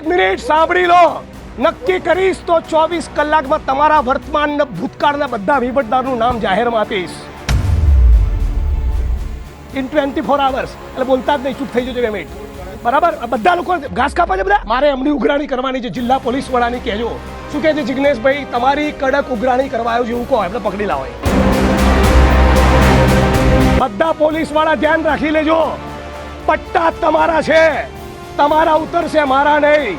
એક મિનિટ સાંભળી લો. નક્કી કરીશ તો ચોવીસ કલાકમાં તમારા વર્તમાન ભૂતકાળના બધા વહીવટદારનું નામ જાહેરમાં આપીશ. ઇન ટ્વેન્ટી ફોર આવર્સ એટલે બોલતા જ નહીં, ચૂપ થઈ જજો બે મિનિટ. બરાબર? બધા લોકો ઘાસ કાપા છે બધા? મારે એમની ઉઘરાણી કરવાની છે, જિલ્લા પોલીસ વડાની કહેજો. શું કહે છે જિગ્નેશભાઈ? તમારી કડક ઉઘરાણી કરવા છે એવું કહો, એમને પકડી લાવો બધા પોલીસવાળા ધ્યાન રાખી લેજો. પટ્ટા તમારા છે. તમારા ઉતરશે મારા નહીં.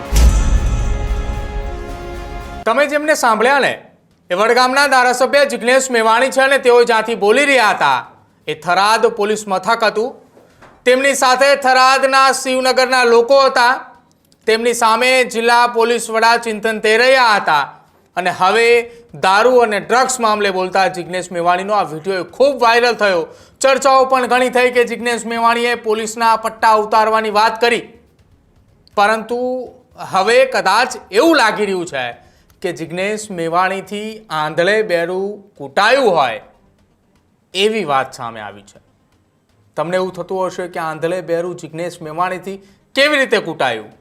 તમે જેમને સાંભળ્યા ને, એ વડગામના ધારાસભ્ય જિગ્નેશ મેવાણી છે ને, તેઓ જ્યાંથી બોલી રહ્યા હતા, એ થરાદ પોલીસ મથક હતું. તેમની સાથે થરાદના શિવનગરના લોકો હતા. તેમની સામે જિલ્લા પોલીસ વડા ચિંતન તેરૈયા હતા. અને હવે દારૂ અને ડ્રગ્સ મામલે બોલતા જિગ્નેશ મેવાણીનો આ વીડિયો ખૂબ વાયરલ થયો. ચર્ચાઓ પણ ઘણી થઈ કે જિગ્નેશ મેવાણીએ પોલીસના પટ્ટા ઉતારવાની વાત કરી. પરંતુ હવે કદાચ એવું લાગી રહ્યું છે કે જિગ્નેશ મેવાણીથી આંધળે બેરું કૂટાયું હોય એવી વાત સામે આવી છે. તમને એવું થતું હશે કે આંધળે બેરું જિગ્નેશ મેવાણીથી કેવી રીતે કૂટાયું?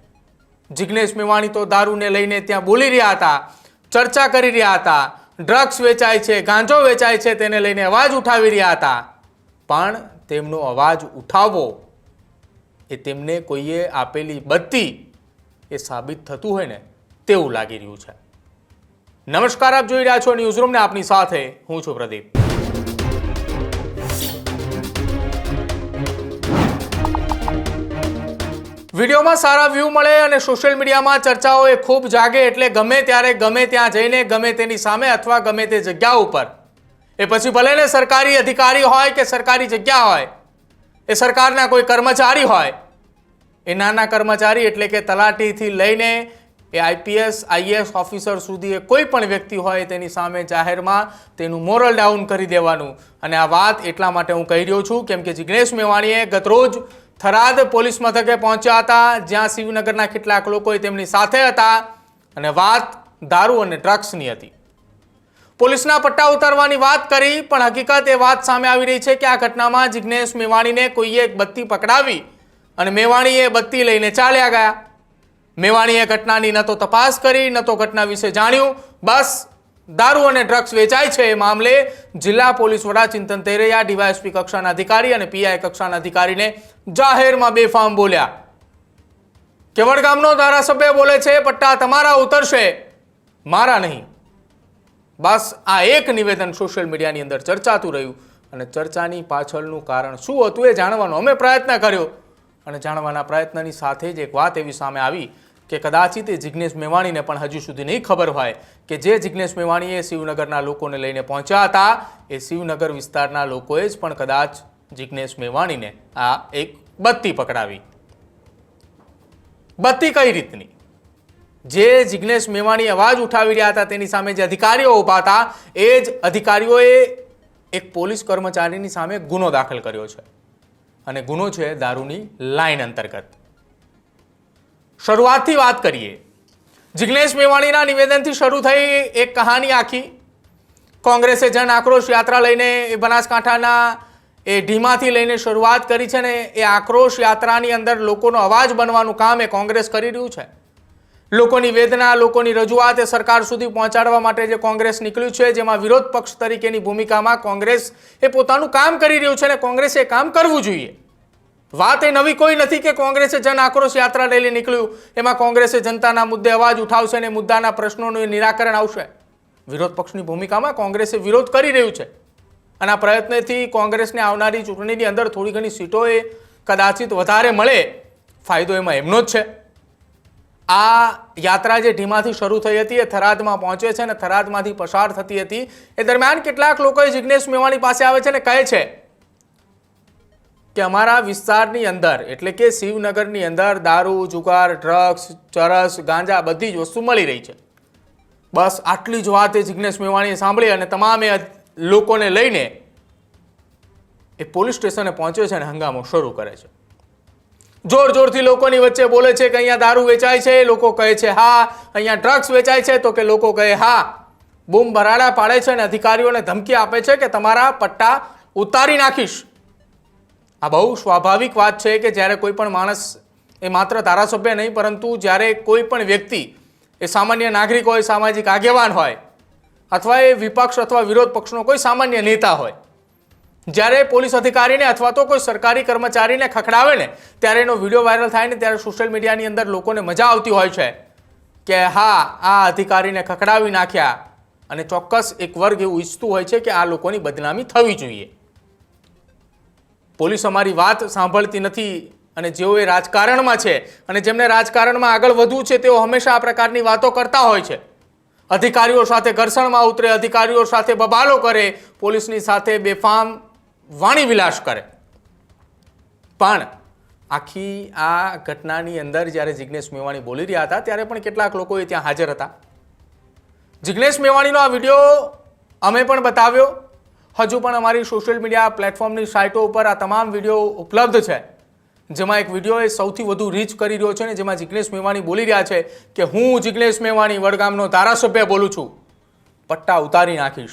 જિગ્નેશ મેવાણી તો દારૂને લઈને ત્યાં બોલી રહ્યા હતા, ચર્ચા કરી રહ્યા હતા, ડ્રગ્સ વેચાય છે, ગાંજો વેચાય છે, તેને લઈને અવાજ ઉઠાવી રહ્યા હતા. પણ તેમનો અવાજ ઉઠાવવો એ તેમને કોઈએ આપેલી બત્તી એ સાબિત થતું હોય ને તેવું લાગી રહ્યું છે. નમસ્કાર, આપ જોઈ રહ્યા છો ન્યૂઝરૂમ ને આપની સાથે હું છું પ્રદીપ. વિડીયોમાં સારા વ્યૂ મળે અને સોશિયલ મીડિયામાં ચર્ચાઓ એ ખૂબ જાગે એટલે ગમે ત્યારે ગમે ત્યાં જઈને ગમે તેની સામે અથવા ગમે તે જગ્યા ઉપર. એ પછી ભલે ને સરકારી અધિકારી હોય કે સરકારી જગ્યા હોય એ સરકારના કોઈ કર્મચારી હોય. એ નાના કર્મચારી એટલે કે તલાટીથી લઈને એ આઈપીએસ આઈએસ ઓફિસર સુધી એ કોઈ પણ વ્યક્તિ હોય તેની સામે જાહેરમાં તેનું મોરલ ડાઉન કરી દેવાનું. અને આ વાત એટલા માટે હું કહી રહ્યો છું, કેમ કે જિગ્નેશ મેવાણીએ ગતરોજ થરાદ પોલીસ મથકે પહોંચ્યા હતા, જ્યાં શિવનગરના કેટલાક લોકો તેમની સાથે હતા અને વાત દારૂ અને ડ્રગ્સની હતી. પોલીસના પટ્ટા ઉતારવાની વાત કરી, પણ હકીકત એ વાત સામે આવી રહી છે કે આ ઘટનામાં જિગ્નેશ મેવાણીને કોઈએ એક બત્તી પકડાવી અને મેવાણીએ બત્તી લઈને ચાલ્યા ગયા. મેવાણીએ ઘટનાની ન તો તપાસ કરી, ન તો ઘટના વિશે જાણ્યું. બસ, દારૂ અને ડ્રગ્સ વેચાય છે એ મામલે જિલ્લા પોલીસ વડા ચિંતન તેરૈયા, ડીવાયએસપી કક્ષાના અધિકારી અને પીઆઈ કક્ષાના અધિકારીને જાહેરમાં બેફામ બોલ્યા. કેવડ ગામનો ધારાસભ્ય બોલે છે, પટ્ટા તમારા ઉતરશે, મારા નહીં. બસ આ એક નિવેદન સોશિયલ મીડિયાની અંદર ચર્ચાતું રહ્યું અને ચર્ચાની પાછળનું કારણ શું હતું એ જાણવાનો અમે પ્રયત્ન કર્યો. અને જાણવાના પ્રયત્નની સાથે જ એક વાત એવી સામે આવી કે કદાચિત એ જિગ્નેશ મેવાણીને પણ હજુ સુધી નહીં ખબર હોય કે જે જિગ્નેશ મેવાણીએ શિવનગરના લોકોને લઈને પહોંચ્યા હતા, એ શિવનગર વિસ્તારના લોકોએ જ પણ કદાચ જિગ્નેશ મેવાણીને આ એક બત્તી પકડાવી. બત્તી કઈ રીતની? જે જિગ્નેશ મેવાણી અવાજ ઉઠાવી રહ્યા હતા, તેની સામે જે અધિકારીઓ ઊભા હતા, એ જ અધિકારીઓએ એક પોલીસ કર્મચારીની સામે ગુનો દાખલ કર્યો છે. અને ગુનો છે દારૂની લાઇન અંતર્ગત. શરૂઆતથી વાત કરીએ. જિગ્નેશ મેવાણીના નિવેદનથી શરૂ થઈ એક કહાની આખી. કોંગ્રેસે જન આક્રોશ યાત્રા લઈને બનાસકાંઠાના એ ઢીમાથી લઈને શરૂઆત કરી છે ને એ આક્રોશ યાત્રાની અંદર લોકોનો અવાજ બનવાનું કામ એ કોંગ્રેસ કરી રહ્યું છે. લોકોની વેદના, લોકોની રજૂઆત એ સરકાર સુધી પહોંચાડવા માટે જે કોંગ્રેસ નીકળ્યું છે, જેમાં વિરોધ પક્ષ તરીકેની ભૂમિકામાં કોંગ્રેસ એ પોતાનું કામ કરી રહ્યું છે અને કોંગ્રેસે કામ કરવું જોઈએ. વાત એ નવી કોઈ નથી કે કોંગ્રેસે જન આક્રોશ યાત્રા રેલી નીકળ્યું, એમાં કોંગ્રેસે જનતાના મુદ્દે અવાજ ઉઠાવશે અને મુદ્દાના પ્રશ્નોનું નિરાકરણ આવશે. વિરોધ પક્ષની ભૂમિકામાં કોંગ્રેસે વિરોધ કરી રહ્યું છે. અને આ પ્રયત્નથી કોંગ્રેસને આવનારી ચૂંટણીની અંદર થોડી ઘણી સીટો એ કદાચિત વધારે મળે. ફાયદો એમાં એમનો જ છે. આ યાત્રા જે ઢીમાથી શરૂ થઈ હતી એ થરાદમાં પહોંચે છે અને થરાદમાંથી પસાર થતી હતી. એ દરમિયાન કેટલાક લોકોએ જિગ્નેશ મેવાણી પાસે આવે છે અને કહે છે કે અમારા વિસ્તારની અંદર, એટલે કે શિવનગરની અંદર, દારૂ, જુગાર, ડ્રગ્સ, ચરસ, ગાંજા બધી જ વસ્તુ મળી રહી છે. બસ આટલી જ વાત એ જિગ્નેશ મેવાણીએ સાંભળી અને તમામે લોકોને લઈને એ પોલીસ સ્ટેશને પહોંચ્યો છે અને હંગામો શરૂ કરે છે. જોર જોરથી લોકોની વચ્ચે બોલે છે કે અહીંયા દારૂ વેચાય છે, લોકો કહે છે, હા, અહીંયા ડ્રગ્સ વેચાય છે. તો કે લોકો કહે, હા, બૂમ ભરાડા પાડે છે અને અધિકારીઓને ધમકી આપે છે કે તમારા પટ્ટા ઉતારી નાખીશ. આ બહુ સ્વાભાવિક વાત છે કે જ્યારે કોઈ પણ માણસ એ માત્ર ધારાસભ્ય નહીં, પરંતુ જ્યારે કોઈ પણ વ્યક્તિ એ સામાન્ય નાગરિક હોય, સામાજિક આગેવાન હોય, અથવા એ વિપક્ષ અથવા વિરોધ પક્ષનો કોઈ સામાન્ય નેતા હોય જ્યારે પોલીસ અધિકારીને અથવા તો કોઈ સરકારી કર્મચારીને ખખડાવે ને ત્યારે એનો વીડિયો વાયરલ થાય ને ત્યારે સોશિયલ મીડિયાની અંદર લોકોને મજા આવતી હોય છે કે હા, આ અધિકારીને ખખડાવી નાખ્યા. અને ચોક્કસ એક વર્ગ એવું ઈચ્છતું હોય છે કે આ લોકોની બદનામી થવી જોઈએ. પોલીસ અમારી વાત સાંભળતી નથી અને જેઓ એ રાજકારણમાં છે અને જેમને રાજકારણમાં આગળ વધવું છે તેઓ હંમેશા આ પ્રકારની વાતો કરતા હોય છે. અધિકારીઓ સાથે ઘર્ષણમાં ઉતરે, અધિકારીઓ સાથે બબાલો કરે, પોલીસની સાથે બેફામ વાણી વિલાસ કરે. પણ આખી આ ઘટનાની અંદર જ્યારે જિજ્ઞેશ મેવાણી બોલી રહ્યા હતા, ત્યારે પણ કેટલાક લોકો એ ત્યાં હાજર હતા. જિજ્ઞેશ મેવાણીનો આ વીડિયો અમે પણ બતાવ્યો. હજુ પણ અમારી સોશિયલ મીડિયા પ્લેટફોર્મની સાઇટો ઉપર આ તમામ વીડિયો ઉપલબ્ધ છે. જેમાં એક વીડિયો એ સૌથી વધુ રીચ કરી રહ્યો છે ને જેમાં જિજ્ઞેશ મેવાણી બોલી રહ્યા છે કે હું જિજ્ઞેશ મેવાણી વડગામનો ધારાસભ્ય બોલું છું. પટ્ટા ઉતારી નાખીશ.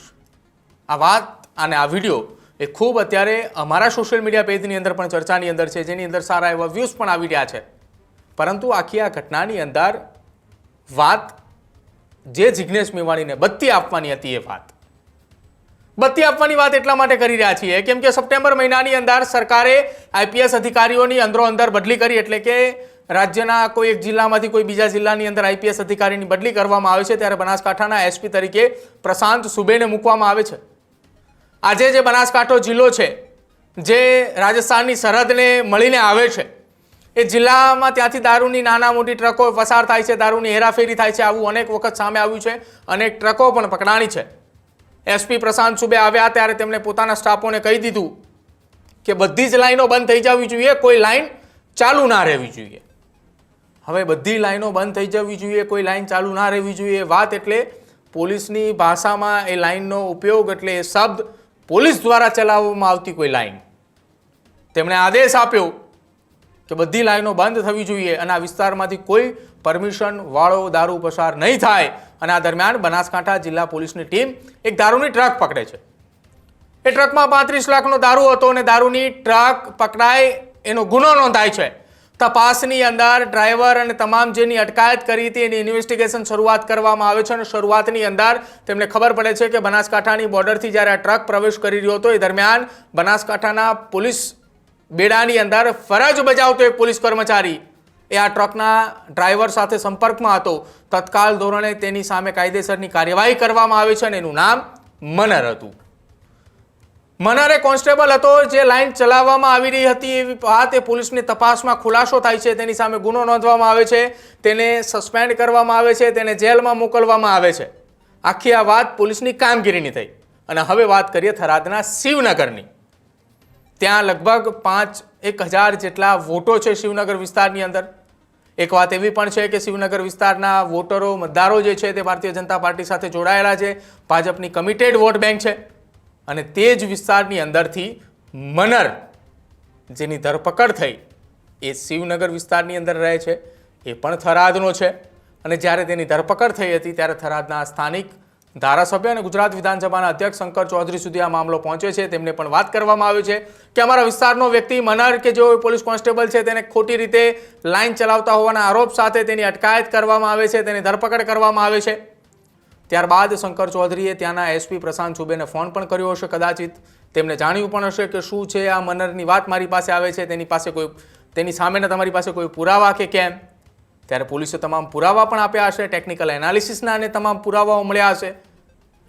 આ વાત અને આ વીડિયો એ ખૂબ અત્યારે અમારા સોશિયલ મીડિયા પેજની અંદર પણ ચર્ચાની અંદર છે, જેની અંદર સારા એવા વ્યૂઝ પણ આવી રહ્યા છે. પરંતુ આખી આ ઘટનાની અંદર વાત જે જિજ્ઞેશ મેવાણીને બત્તી આપવાની હતી એ વાત. બત્તી આપવાની વાત એટલા માટે કરી રહ્યા છીએ કેમ કે સપ્ટેમ્બર મહિનાની અંદર સરકારે આઈપીએસ અધિકારીઓની અંદરો અંદર બદલી કરી એટલે કે રાજ્યના કોઈ એક જિલ્લામાંથી કોઈ બીજા જિલ્લાની અંદર આઈપીએસ અધિકારીની બદલી કરવામાં આવે છે, ત્યારે બનાસકાંઠાના એસપી તરીકે પ્રશાંત સુબેને મૂકવામાં આવે છે. આજે જે બનાસકાંઠો જિલ્લો છે, જે રાજસ્થાનની સરહદને મળીને આવે છે, એ જિલ્લામાં ત્યાંથી દારૂની નાના મોટી ટ્રકો પસાર થાય છે, દારૂની હેરાફેરી થાય છે, આવું અનેક વખત સામે આવ્યું છે, અનેક ટ્રકો પણ પકડાણી છે. એસપી પ્રશાંત સુબે આવ્યા ત્યારે તેમણે પોતાના સ્ટાફોને કહી દીધું કે બધી જ લાઈનો બંધ થઈ જવી જોઈએ, કોઈ લાઈન ચાલુ ના રહેવી જોઈએ. હવે બધી લાઈનો બંધ થઈ જવી જોઈએ, કોઈ લાઈન ચાલુ ના રહેવી જોઈએ, વાત એટલે પોલીસની ભાષામાં એ લાઈનનો ઉપયોગ એટલે એ શબ્દ પોલીસ દ્વારા ચલાવવામાં આવતી કોઈ લાઈન. તેમણે આદેશ આપ્યો કે બધી લાઈનો બંધ થવી જોઈએ અને આ વિસ્તારમાંથી કોઈ પરમિશન વાળો દારૂ પસાર નહીં થાય અને આ દરમિયાન બનાસકાંઠા જિલ્લા પોલીસની ટીમ એક દારૂની ટ્રક પકડે છે. એ ટ્રકમાં પાંત્રીસ લાખનો દારૂ હતો અને દારૂની ટ્રક પકડાય એનો ગુનો નોંધાય છે. તપાસની અંદર ડ્રાઈવર અને તમામ જેની અટકાયત કરી હતી એની ઇન્વેસ્ટિગેશન શરૂઆત કરવામાં આવે છે અને શરૂઆતની અંદર તેમને ખબર પડે છે કે બનાસકાંઠાની બોર્ડરથી જ્યારે આ ટ્રક પ્રવેશ કરી રહ્યો હતો, એ દરમિયાન બનાસકાંઠાના પોલીસ બેડાની અંદર ફરજ બજાવતો એક પોલીસ કર્મચારી એ આ ટ્રકના ડ્રાઈવર સાથે સંપર્કમાં હતો. તત્કાલ ધોરણે તેની સામે કાયદેસરની કાર્યવાહી કરવામાં આવે છે અને એનું નામ મનર હતું. મનરે કોન્સ્ટેબલ હતો જે લાઇન ચલાવવામાં આવી રહી હતી એવી વાત એ પોલીસની તપાસમાં ખુલાસો થાય છે. તેની સામે ગુનો નોંધવામાં આવે છે. તેને સસ્પેન્ડ કરવામાં આવે છે. તેને જેલમાં મોકલવામાં આવે છે. આખી આ વાત પોલીસની કામગીરીની થઈ. અને હવે વાત કરીએ થરાદના શિવનગરની. ત્યાં લગભગ પાંચ, એક હજાર જેટલા વોટો છે શિવનગર વિસ્તારની અંદર. એક વાત એવી પણ છે કે શિવનગર વિસ્તારના વોટરો મતદારો જે છે તે ભારતીય જનતા પાર્ટી સાથે જોડાયેલા છે. ભાજપની કમિટેડ વોટ બેંક છે. અને તે જ વિસ્તારની અંદરથી મનર, જેની ધરપકડ થઈ, એ શિવનગર વિસ્તારની અંદર રહે છે. એ પણ થરાદનો છે. અને જ્યારે તેની ધરપકડ થઈ હતી, ત્યારે થરાદના સ્થાનિક ધારાસભ્ય અને ગુજરાત વિધાનસભાના અધ્યક્ષ શંકર ચૌધરી સુધી આ મામલો પહોંચે છે. તેમને પણ વાત કરવામાં આવી છે કે અમારા વિસ્તારનો વ્યક્તિ મનર કે જેઓ પોલીસ કોન્સ્ટેબલ છે, તેને ખોટી રીતે લાઈન ચલાવતા હોવાના આરોપ સાથે તેની અટકાયત કરવામાં આવે છે, તેની ધરપકડ કરવામાં આવે છે. ત્યારબાદ શંકર ચૌધરીએ ત્યાંના એસપી પ્રશાંત ચુબેને ફોન પણ કર્યો હશે કદાચિત. તેમને જાણ્યું પણ હશે કે શું છે આ મનરની વાત મારી પાસે આવે છે, તેની પાસે કોઈ, તેની સામેના તમારી પાસે કોઈ પુરાવા કે કેમ? ત્યારે પોલીસે તમામ પુરાવા પણ આપ્યા હશે, ટેકનિકલ એનાલિસિસના અને તમામ પુરાવાઓ મળ્યા હશે.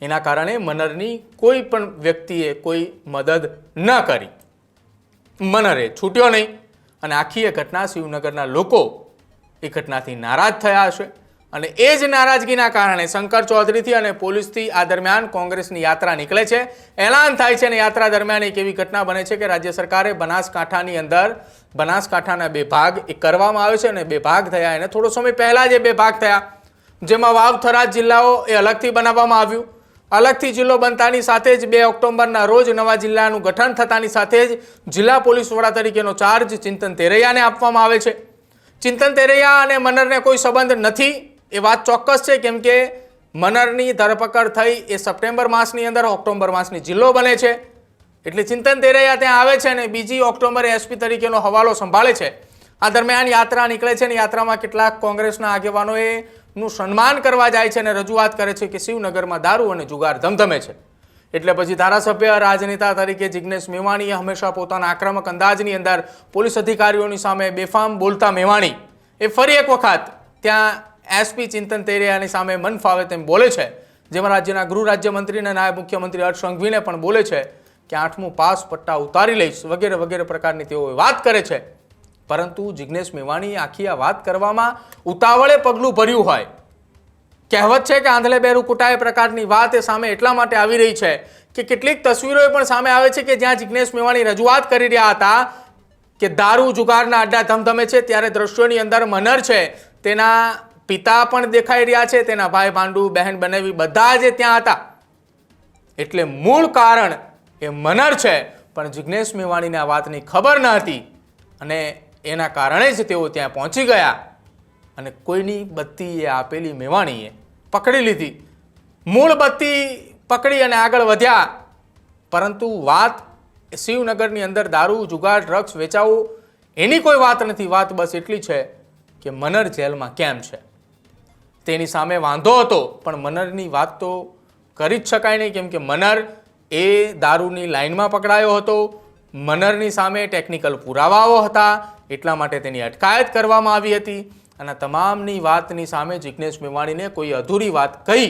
એના કારણે મનરની કોઈ પણ વ્યક્તિએ કોઈ મદદ ન કરી. મનરે છૂટ્યો નહીં. અને આખી એ ઘટના શિવનગરના લોકો એ ઘટનાથી નારાજ થયા હશે. અને એ જ નારાજગીના કારણે શંકર ચૌધરીથી અને પોલીસથી આ દરમિયાન કોંગ્રેસની યાત્રા નીકળે છે. એલાન થાય છે અને યાત્રા દરમિયાન એક એવી ઘટના બને છે કે રાજ્ય સરકારે બનાસકાંઠાની અંદર, બનાસકાંઠાના બે ભાગ એ કરવામાં આવે છે અને બે ભાગ થયા. એને થોડો સમય પહેલાં જે બે ભાગ થયા. જેમાં વાવ થરાદ જિલ્લાઓ એ અલગથી બનાવવામાં આવ્યું. અલગથી જિલ્લો બનતાની સાથે જ બે ઓક્ટોબરના રોજ નવા જિલ્લાનું ગઠન થતાની સાથે જ જિલ્લા પોલીસ વડા તરીકેનો ચાર્જ ચિંતન તેરૈયાને આપવામાં આવે છે. ચિંતન તેરૈયા અને મનરને કોઈ સંબંધ નથી. એ વાત ચોક્કસ છે કેમ કે મનરની ધરપકડ થઈ એ સપ્ટેમ્બર માસની અંદર, ઓક્ટોબર માસની જિલ્લો બને છે. એટલે ચિંતન તેરૈયા ત્યાં આવે છે અને બીજી ઓક્ટોબરે એસપી તરીકેનો હવાલો સંભાળે છે. આ દરમિયાન યાત્રા નીકળે છે અને યાત્રામાં કેટલાક કોંગ્રેસના આગેવાનોએ નું સન્માન કરવા જાય છે અને રજૂઆત કરે છે કે શિવનગરમાં દારૂ અને જુગાર ધમધમે છે. એટલે પછી ધારાસભ્ય, રાજનેતા તરીકે જિજ્ઞેશ મેવાણીએ હંમેશા પોતાના આક્રમક અંદાજની અંદર પોલીસ અધિકારીઓની સામે બેફામ બોલતા મેવાણી. એ ફરી એક વખત ત્યાં એસપી ચિંતન તેરિયાની સામે મન ફાવે તેમ બોલે છે, જેમાં રાજ્યના ગૃહ રાજ્યમંત્રી અને નાયબ મુખ્યમંત્રી હર્ષ સંઘવીને પણ બોલે છે કે આઠમું પાસ પટ્ટા ઉતારી લઈશ, વગેરે વગેરે પ્રકારની તેઓ વાત કરે છે. પરંતુ જિજ્ઞેશ મેવાણી આખી આ વાત કરવામાં ઉતાવળે પગલું ભર્યું હોય. કહેવત છે કે આંધળે બેરું કુટાય પ્રકારની વાત એ સામે એટલા માટે આવી રહી છે કે કેટલીક તસવીરો પણ સામે આવે છે કે જ્યાં જિજ્ઞેશ મેવાણી રજૂઆત કરી રહ્યા હતા કે દારૂ જુગારના અડ્ડા ધમધમે છે, ત્યારે દ્રશ્યોની અંદર મનર છે, તેના પિતા પણ દેખાઈ રહ્યા છે, તેના ભાઈ ભાંડુ બહેન બનેવી બધા જે ત્યાં હતા. એટલે મૂળ કારણ એ મનર છે, પણ જિજ્ઞેશ મેવાણીને આ વાતની ખબર ન હતી. અને એના કારણે જ તેઓ ત્યાં પહોંચી ગયા. અને કોઈની બત્તી એ આપેલી મેવાણીએ પકડી લીધી. મૂળ બત્તી પકડી અને આગળ વધ્યા. પરંતુ વાત શિવનગરની અંદર દારૂ, જુગાર, ડ્રગ્સ વેચાવું એની કોઈ વાત નથી. વાત બસ એટલી છે કે મનર જેલમાં કેમ છે? તેની સામે વાંધો હતો, પણ મનરની વાત તો કરી જ શકાય નહીં, કેમ કે મનર એ દારૂની લાઇનમાં પકડાયો હતો. મનરની સામે ટેકનિકલ પુરાવાઓ હતા, એટલા માટે તેની અટકાયત કરવામાં આવી હતી. અને તમામની વાતની સામે જિજ્ઞેશ મેવાણીને કોઈ અધૂરી વાત કહી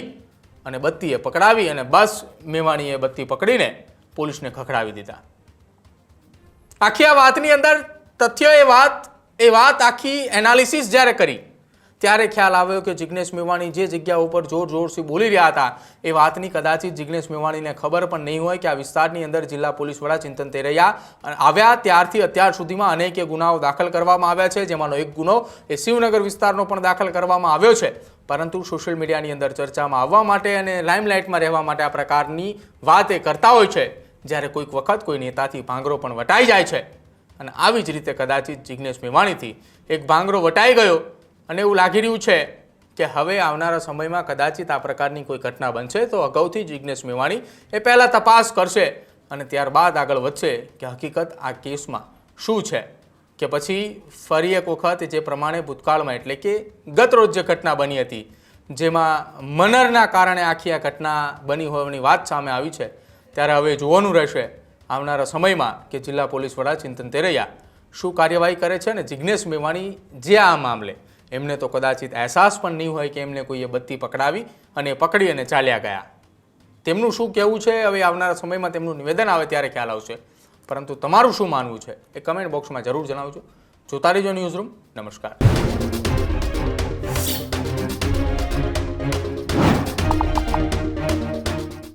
અને બત્તીએ પકડાવી અને બસ મેવાણીએ બત્તી પકડીને પોલીસને ખખડાવી દીધા. આખી આ વાતની અંદર તથ્ય એ વાત એ વાત આખી એનાલિસિસ જ્યારે કરી ત્યારે ખ્યાલ આવ્યો કે જિજ્ઞેશ મેવાણી જે જગ્યા ઉપર જોર જોરથી બોલી રહ્યા હતા, એ વાતની કદાચિત જિજ્ઞેશ મેવાણીને ખબર પણ નહીં હોય કે આ વિસ્તારની અંદર જિલ્લા પોલીસ વડા ચિંતન તેરૈયા આવ્યા ત્યારથી અત્યાર સુધીમાં અનેક ગુનાઓ દાખલ કરવામાં આવ્યા છે, જેમાંનો એક ગુનો એ શિવનગર વિસ્તારનો પણ દાખલ કરવામાં આવ્યો છે. પરંતુ સોશિયલ મીડિયાની અંદર ચર્ચામાં આવવા માટે અને લાઇમલાઇટમાં રહેવા માટે આ પ્રકારની વાત એ કરતા હોય છે. જ્યારે કોઈક વખત કોઈ નેતાથી ભાંગરો પણ વટાઈ જાય છે. અને આવી જ રીતે કદાચિત જિજ્ઞેશ મેવાણીથી એક ભાંગરો વટાઈ ગયો અને એવું લાગી રહ્યું છે કે હવે આવનારા સમયમાં કદાચિત આ પ્રકારની કોઈ ઘટના બનશે તો અગાઉથી જિજ્ઞેશ મેવાણી એ પહેલાં તપાસ કરશે અને ત્યારબાદ આગળ વધશે કે હકીકત આ કેસમાં શું છે. કે પછી ફરી એક વખત જે પ્રમાણે ભૂતકાળમાં એટલે કે ગત રોજ જે ઘટના બની હતી, જેમાં મનરના કારણે આખી આ ઘટના બની હોવાની વાત સામે આવી છે, ત્યારે હવે જોવાનું રહેશે આવનારા સમયમાં કે જિલ્લા પોલીસ વડા ચિંતન તેરૈયા શું કાર્યવાહી કરે છે અને જિજ્ઞેશ મેવાણી જે આ મામલે એમને તો કદાચિત અહેસાસ પણ નહીં હોય કે એમને કોઈએ બત્તી પકડાવી અને પકડી અને ચાલ્યા ગયા. તેમનું શું કહેવું છે? હવે આવનારા સમયમાં તેમનું નિવેદન આવે ત્યારે ખ્યાલ આવશે. પરંતુ તમારું શું માનવું છે? એ કમેન્ટ બોક્સમાં જરૂર જણાવજો. જોતા રહેજો ન્યૂઝ રૂમ નમસ્કાર.